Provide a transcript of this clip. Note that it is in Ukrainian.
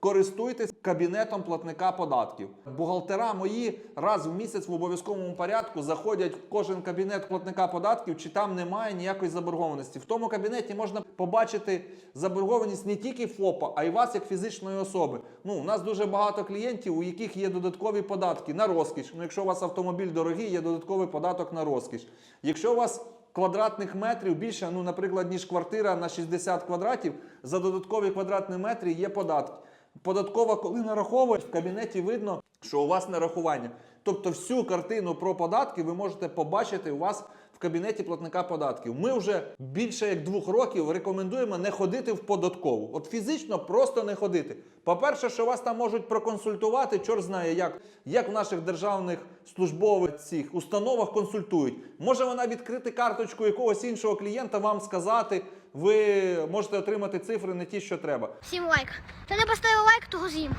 Користуйтесь кабінетом платника податків. Бухгалтера мої раз в місяць в обов'язковому порядку заходять в кожен кабінет платника податків, чи там немає ніякої заборгованості. В тому кабінеті можна побачити заборгованість не тільки ФОПа, а й вас як фізичної особи. Ну, у нас дуже багато клієнтів, у яких є додаткові податки на розкіш. Ну, якщо у вас автомобіль дорогий, є додатковий податок на розкіш. Якщо у вас квадратних метрів більше, ну, наприклад, ніж квартира на 60 квадратів, за додаткові квадратні метри є податки. Податкова, коли нараховує, в кабінеті видно, що у вас нарахування. Тобто всю картину про податки ви можете побачити у вас в кабінеті платника податків. Ми вже більше як двох років рекомендуємо не ходити в податкову. От фізично просто не ходити. По-перше, що вас там можуть проконсультувати, чорт знає, як, як в наших державних службових цих установах консультують. Може вона відкрити карточку якогось іншого клієнта, вам сказати, ви можете отримати цифри не ті, що треба. Всім лайк. Хто не поставив лайк, того з'їм.